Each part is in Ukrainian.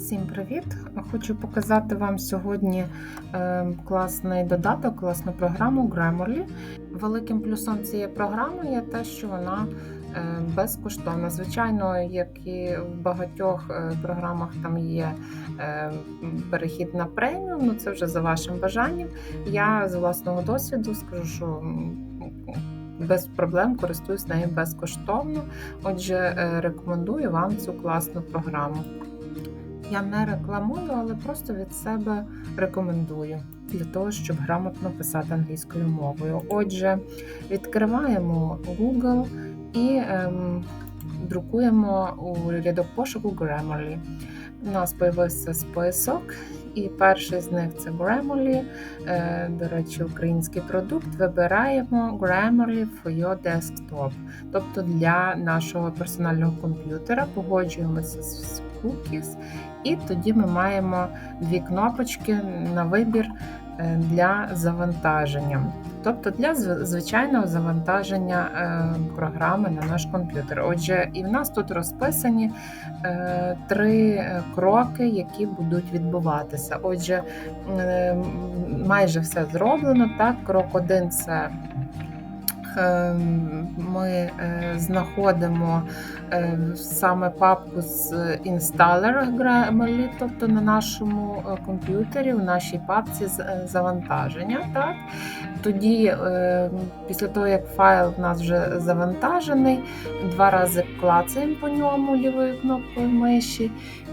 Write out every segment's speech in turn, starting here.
Всім привіт! Хочу показати вам сьогодні е, класний додаток, класну програму Grammarly. Великим плюсом цієї програми є те, що вона е, безкоштовна. Звичайно, як і в багатьох е, програмах там є перехід на преміум, ну це вже за вашим бажанням. Я з власного досвіду скажу, що без проблем користуюсь нею безкоштовно. Отже, рекомендую вам цю класну програму. Я не рекламую, але просто від себе рекомендую для того, щоб грамотно писати англійською мовою. Отже, відкриваємо Google і ем, друкуємо у рядок пошуку Grammarly. У нас з'явився список, і перший з них це Grammarly. Е, До речі, український продукт. Вибираємо Grammarly for your desktop, тобто для нашого персонального комп'ютера. Погоджуємося з cookies, і тоді ми маємо дві кнопочки на вибір е, для завантаження. Тобто для звичайного завантаження е, програми на наш комп'ютер. Отже, і в нас тут розписані е, три кроки, які будуть відбуватися. Отже, майже все зроблено. Так, крок один це ми е, знаходимо е, саме папку з Installer Grammarly, тобто на нашому е, комп'ютері, в нашій папці е, завантаження. Так? Тоді, е, після того, як файл в нас вже завантажений, два рази клацаємо по ньому лівою кнопкою миші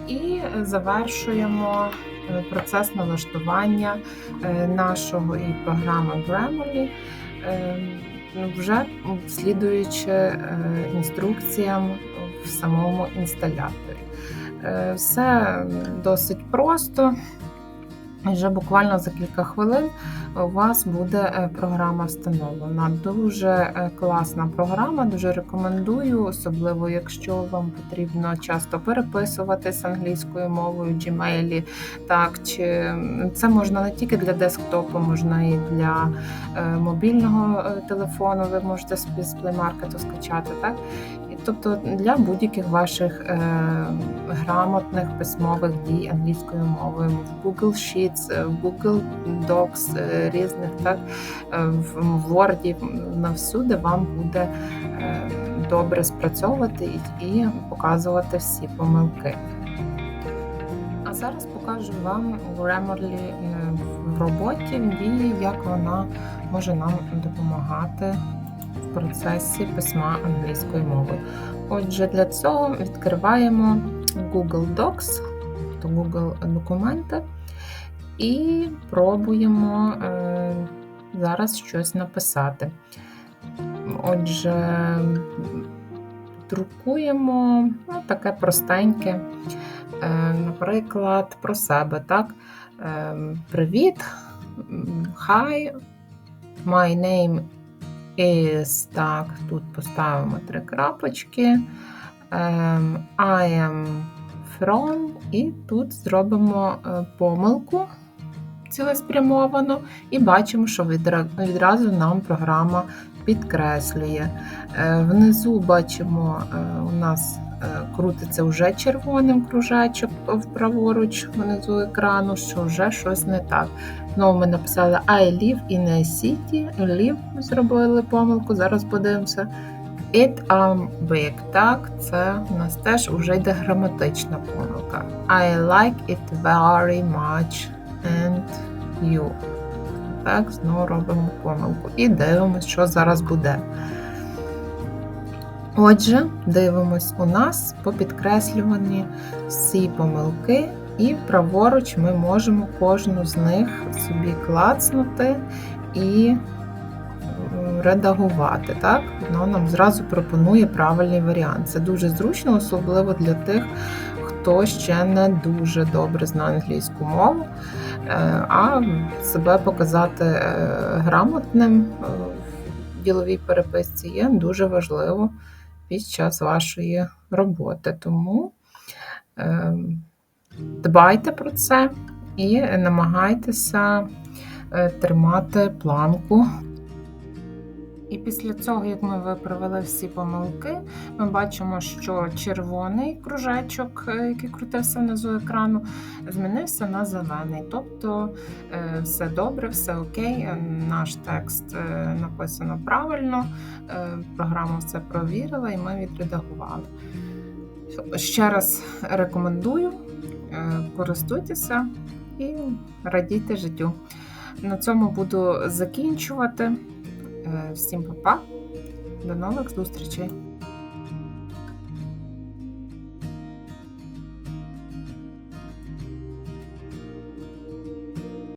і завершуємо е, процес налаштування е, нашого і програми Grammarly. Вже слідуючи е, інструкціям в самому інсталяторі. Е, Все досить просто. Вже буквально за кілька хвилин у вас буде е, програма встановлена. Дуже е, класна програма, дуже рекомендую, особливо якщо вам потрібно часто переписуватись англійською мовою, Gmail, так чи це можна не тільки для десктопу, можна і для е, мобільного телефону. Ви можете собі з Play Market скачати, так тобто для будь-яких ваших е, грамотних письмових дій англійською мовою в Google Sheets, е, в Google Docs е, різних, так е, в Word, навсюди вам буде е, добре спрацьовувати і, і показувати всі помилки. А зараз покажу вам Grammarly е, в роботі, в дії, як вона може нам допомагати процесі письма англійською мовою. Отже, для цього відкриваємо Google Docs, то Google документи, і пробуємо е, зараз щось написати. Отже, друкуємо ну, таке простеньке, е, наприклад, про себе. так? Е, Привіт! Hi, my name is, так, тут поставимо три крапочки. Um, I am from, і тут зробимо е, помилку цілеспрямовану, і бачимо, що відразу нам програма підкреслює. Е, Внизу бачимо, е, у нас крутиться вже червоним кружечок праворуч внизу екрану, що вже щось не так. Знову ми написали I live in a city. Live зробили помилку. Зараз подивимося. It am big. Так, це у нас теж вже йде граматична помилка. I like it very much and you. Так, знову робимо помилку. І дивимося, що зараз буде. Отже, дивимось у нас попідкреслювані всі помилки, і праворуч ми можемо кожну з них собі клацнути і редагувати. Так? Воно нам зразу пропонує правильний варіант. Це дуже зручно, особливо для тих, хто ще не дуже добре знає англійську мову, Е, а себе показати е, грамотним е, в діловій переписці є дуже важливо під час вашої роботи. Тому е, дбайте про це і намагайтеся е, тримати планку після цього, як ми виправили всі помилки, ми бачимо, що червоний кружечок, е, який крутився внизу екрану, змінився на зелений. Тобто е, все добре, все окей, е, наш текст написано правильно, програма все провірила і ми відредагували. Ще раз рекомендую, користуйтеся і радійте життю. На цьому буду закінчувати. Е, Всім па-па, до нових зустрічей!